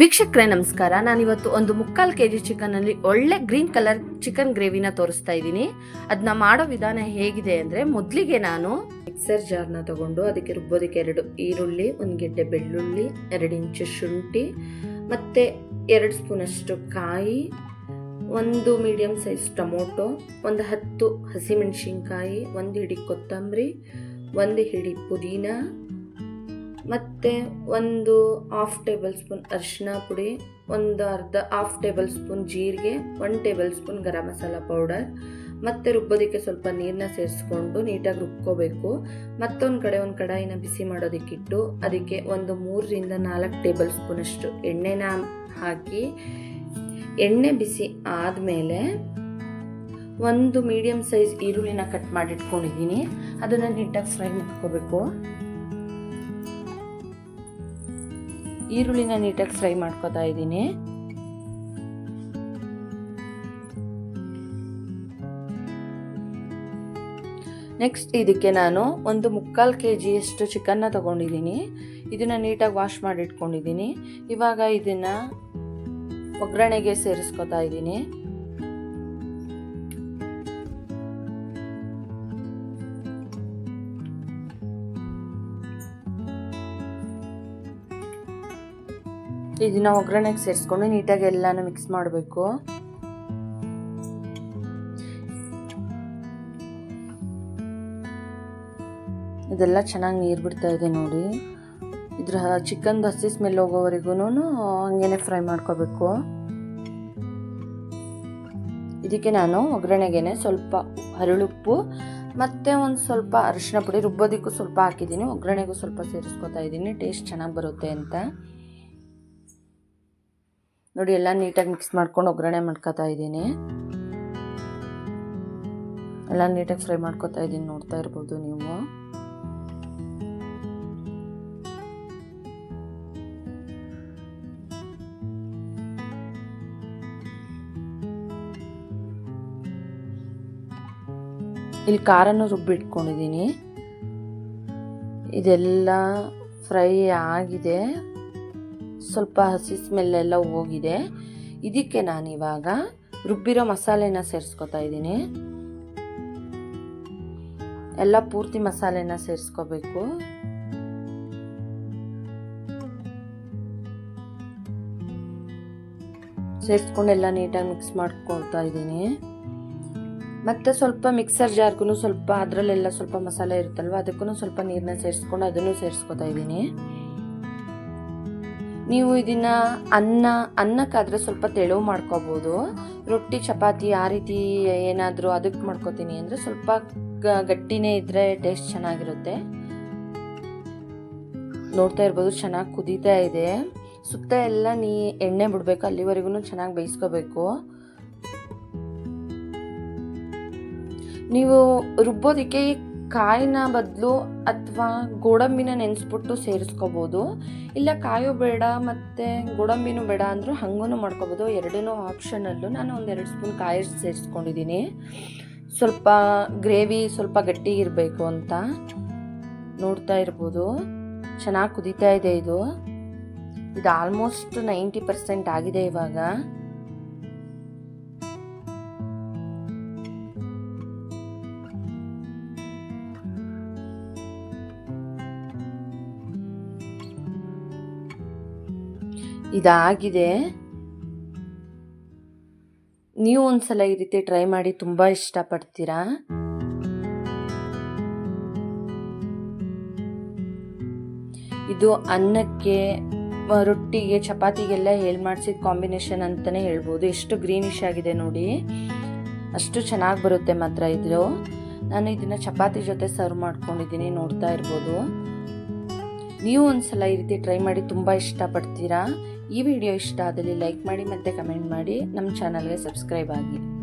ವೀಕ್ಷಕರೇ, ನಮಸ್ಕಾರ. ನಾನು ಇವತ್ತು ಒಂದು ಮುಕ್ಕಾಲು ಕೆ ಜಿ ಚಿಕನಲ್ಲಿ ಒಳ್ಳೆ ಗ್ರೀನ್ ಕಲರ್ ಚಿಕನ್ ಗ್ರೇವಿನ ತೋರಿಸ್ತಾ ಇದ್ದೀನಿ. ಅದನ್ನ ಮಾಡೋ ವಿಧಾನ ಹೇಗಿದೆ ಅಂದರೆ ಮೊದಲಿಗೆ ನಾನು ಮಿಕ್ಸರ್ ಜಾರ್ನ ತಗೊಂಡು ಅದಕ್ಕೆ ರುಬ್ಬೋದಕ್ಕೆ ಎರಡು ಈರುಳ್ಳಿ, ಒಂದು ಗೆಡ್ಡೆ ಬೆಳ್ಳುಳ್ಳಿ, ಎರಡು ಇಂಚು ಶುಂಠಿ, ಮತ್ತು ಎರಡು ಸ್ಪೂನಷ್ಟು ಕಾಯಿ, ಒಂದು ಮೀಡಿಯಮ್ ಸೈಜ್ ಟೊಮೊಟೊ, ಒಂದು ಹತ್ತು ಹಸಿಮೆಣಸಿನ್ಕಾಯಿ, ಒಂದು ಹಿಡಿ ಕೊತ್ತಂಬರಿ, ಒಂದು ಹಿಡಿ ಪುದೀನ ಮತ್ತು ಒಂದು ಹಾಫ್ ಟೇಬಲ್ ಸ್ಪೂನ್ ಅರಿಶಿನ ಪುಡಿ, ಒಂದು ಅರ್ಧ ಹಾಫ್ ಟೇಬಲ್ ಸ್ಪೂನ್ ಜೀರಿಗೆ one tablespoon garam masala powder ಮತ್ತು ರುಬ್ಬೋದಕ್ಕೆ ಸ್ವಲ್ಪ ನೀರನ್ನ ಸೇರಿಸ್ಕೊಂಡು ನೀಟಾಗಿ ರುಬ್ಕೋಬೇಕು. ಮತ್ತೊಂದು ಕಡೆ ಒಂದು ಕಡಾಯಿನ ಬಿಸಿ ಮಾಡೋದಕ್ಕಿಟ್ಟು ಅದಕ್ಕೆ ಒಂದು ಮೂರರಿಂದ ನಾಲ್ಕು ಟೇಬಲ್ ಸ್ಪೂನಷ್ಟು ಎಣ್ಣೆನ ಹಾಕಿ, ಎಣ್ಣೆ ಬಿಸಿ ಆದಮೇಲೆ ಒಂದು ಮೀಡಿಯಮ್ ಸೈಜ್ ಈರುಳ್ಳಿನ ಕಟ್ ಮಾಡಿಟ್ಕೊಂಡಿದ್ದೀನಿ ಅದನ್ನು ನೀಟಾಗಿ ಫ್ರೈ ಮಾಡ್ಕೋಬೇಕು. ಈರುಳ್ಳಿನ ನೀಟಾಗಿ ಫ್ರೈ ಮಾಡ್ಕೋತಾ ಇದ್ದೀನಿ. ನೆಕ್ಸ್ಟ್ ಇದಕ್ಕೆ ನಾನು ಒಂದು ಮುಕ್ಕಾಲು ಕೆ ಜಿಯಷ್ಟು ಚಿಕನ್ನ ತಗೊಂಡಿದ್ದೀನಿ. ಇದನ್ನು ನೀಟಾಗಿ ವಾಶ್ ಮಾಡಿಟ್ಕೊಂಡಿದ್ದೀನಿ. ಇವಾಗ ಇದನ್ನು ಒಗ್ಗರಣೆಗೆ ಸೇರಿಸ್ಕೊತಾ ಇದ್ದೀನಿ. ಇದನ್ನ ಒಗ್ಗರಣೆಗೆ ಸೇರಿಸ್ಕೊಂಡು ನೀಟಾಗಿ ಎಲ್ಲಾನು ಮಿಕ್ಸ್ ಮಾಡಬೇಕು. ಇದೆಲ್ಲ ಚೆನ್ನಾಗಿ ನೀರು ಬಿಡ್ತಾ ಇದೆ ನೋಡಿ. ಇದ್ರ ಚಿಕನ್ ಹಸಿ ಸ್ಮೆಲ್ ಹೋಗೋವರೆಗೂ ಹಂಗೇನೆ ಫ್ರೈ ಮಾಡ್ಕೋಬೇಕು. ಇದಕ್ಕೆ ನಾನು ಒಗ್ಗರಣೆಗೆ ಸ್ವಲ್ಪ ಹರಳುಪ್ಪು ಮತ್ತು ಒಂದು ಸ್ವಲ್ಪ ಅರಿಶಿನ ಪುಡಿ ರುಬ್ಬೋದಕ್ಕೂ ಸ್ವಲ್ಪ ಹಾಕಿದ್ದೀನಿ. ಒಗ್ಗರಣೆಗೂ ಸ್ವಲ್ಪ ಸೇರಿಸ್ಕೊತಾ ಇದ್ದೀನಿ. ಟೇಸ್ಟ್ ಚೆನ್ನಾಗಿ ಬರುತ್ತೆ ಅಂತ. ನೋಡಿ, ಎಲ್ಲ ನೀಟಾಗಿ ಮಿಕ್ಸ್ ಮಾಡ್ಕೊಂಡು ಒಗ್ಗರಣೆ ಮಾಡ್ಕೋತಾ ಇದ್ದೀನಿ. ಎಲ್ಲ ನೀಟಾಗಿ ಫ್ರೈ ಮಾಡ್ಕೊತಾ ಇದ್ದೀನಿ, ನೋಡ್ತಾ ಇರ್ಬೋದು ನೀವು. ಇಲ್ಲಿ ಖಾರನೂ ರುಬ್ಬಿಟ್ಕೊಂಡಿದ್ದೀನಿ ಇದೆಲ್ಲ ಫ್ರೈ ಆಗಿದೆ. ಸ್ವಲ್ಪ ಹಸಿ ಸ್ಮೆಲ್ಲೆಲ್ಲ ಹೋಗಿದೆ. ಇದಕ್ಕೆ ನಾನು ಇವಾಗ ರುಬ್ಬಿರೋ ಮಸಾಲೆನ ಸೇರಿಸ್ಕೊತಾ ಇದ್ದೀನಿ. ಎಲ್ಲ ಪೂರ್ತಿ ಮಸಾಲೆನ ಸೇರಿಸ್ಕೋಬೇಕು. ಸೇರಿಸ್ಕೊಂಡು ಎಲ್ಲ ನೀಟಾಗಿ ಮಿಕ್ಸ್ ಮಾಡ್ಕೊಳ್ತಾ ಇದ್ದೀನಿ. ಮತ್ತು ಸ್ವಲ್ಪ ಮಿಕ್ಸರ್ ಜಾರ್ಗೂ ಸ್ವಲ್ಪ ಅದರಲ್ಲೆಲ್ಲ ಸ್ವಲ್ಪ ಮಸಾಲೆ ಇರುತ್ತಲ್ವ ಅದಕ್ಕೂ ಸ್ವಲ್ಪ ನೀರನ್ನ ಸೇರಿಸ್ಕೊಂಡು ಅದನ್ನು ಸೇರಿಸ್ಕೊತಾ ಇದ್ದೀನಿ. ನೀವು ಇದನ್ನ ಅನ್ನ, ಅನ್ನಕ್ಕಾದರೆ ಸ್ವಲ್ಪ ತೆಳುವು ಮಾಡ್ಕೋಬೋದು. ರೊಟ್ಟಿ, ಚಪಾತಿ ಆ ರೀತಿ ಏನಾದರೂ ಅದಕ್ಕೆ ಮಾಡ್ಕೋತೀನಿ ಅಂದರೆ ಸ್ವಲ್ಪ ಗಟ್ಟಿನೇ ಇದ್ದರೆ ಟೇಸ್ಟ್ ಚೆನ್ನಾಗಿರುತ್ತೆ. ನೋಡ್ತಾ ಇರ್ಬೋದು ಚೆನ್ನಾಗಿ ಕುದೀತಾ ಇದೆ. ಸುತ್ತ ಎಲ್ಲ ನೀ, ಎಣ್ಣೆ ಬಿಡಬೇಕು ಅಲ್ಲಿವರೆಗೂ ಚೆನ್ನಾಗಿ ಬೇಯಿಸ್ಕೋಬೇಕು. ನೀವು ರುಬ್ಬೋದಕ್ಕೆ ಕಾಯಿನ ಬದಲು ಅಥವಾ ಗೋಡಂಬಿನ ನೆನೆಸ್ಬಿಟ್ಟು ಸೇರಿಸ್ಕೋಬೋದು. ಇಲ್ಲ ಕಾಯೋ ಬೇಡ ಮತ್ತು ಗೋಡಂಬಿನೂ ಬೇಡ ಅಂದರೂ ಹಂಗೂ ಮಾಡ್ಕೋಬೋದು. ಎರಡೂ ಆಪ್ಷನಲ್ಲೂ ನಾನು ಒಂದೆರಡು ಸ್ಪೂನ್ ಕಾಯಿ ಸೇರಿಸ್ಕೊಂಡಿದ್ದೀನಿ ಸ್ವಲ್ಪ ಗ್ರೇವಿ ಸ್ವಲ್ಪ ಗಟ್ಟಿಗಿರಬೇಕು ಅಂತ ನೋಡ್ತಾ ಇರ್ಬೋದು. ಚೆನ್ನಾಗಿ ಕುದೀತಾ ಇದೆ ಇದು. ಇದು ಆಲ್ಮೋಸ್ಟ್ ನೈಂಟಿ ಪರ್ಸೆಂಟ್ ಆಗಿದೆ ಇವಾಗ. ಇದಾಗಿದೆ ನೀವು ಒಂದ್ಸಲ ಈ ರೀತಿ ಟ್ರೈ ಮಾಡಿ ತುಂಬ ಇಷ್ಟಪಡ್ತೀರಾ? ಇದು ಅನ್ನಕ್ಕೆ ರೊಟ್ಟಿಗೆ, ಚಪಾತಿಗೆಲ್ಲ ಹೇಳ್ ಮಾಡಿಸಿದ ಕಾಂಬಿನೇಷನ್ ಅಂತಲೇ ಹೇಳ್ಬೋದು. ಎಷ್ಟು ಗ್ರೀನಿಶ್ ಆಗಿದೆ ನೋಡಿ. ಅಷ್ಟು ಚೆನ್ನಾಗಿ ಬರುತ್ತೆ ಮಾತ್ರ ಇದು. ನಾನು ಇದನ್ನು ಚಪಾತಿ ಜೊತೆ ಸರ್ವ್ ಮಾಡ್ಕೊಂಡಿದ್ದೀನಿ, ನೋಡ್ತಾ ಇರ್ಬೋದು. ನೀವು ಒಂದ್ಸಲ ಈ ರೀತಿ ಟ್ರೈ ಮಾಡಿ ತುಂಬ ಇಷ್ಟಪಡ್ತೀರಾ? ಈ ವಿಡಿಯೋ ಇಷ್ಟ ಆದಲ್ಲಿ ಲೈಕ್ ಮಾಡಿ ಮತ್ತು ಕಮೆಂಟ್ ಮಾಡಿ. ನಮ್ಮ ಚಾನಲ್ಗೆ ಸಬ್ಸ್ಕ್ರೈಬ್ ಆಗಿ.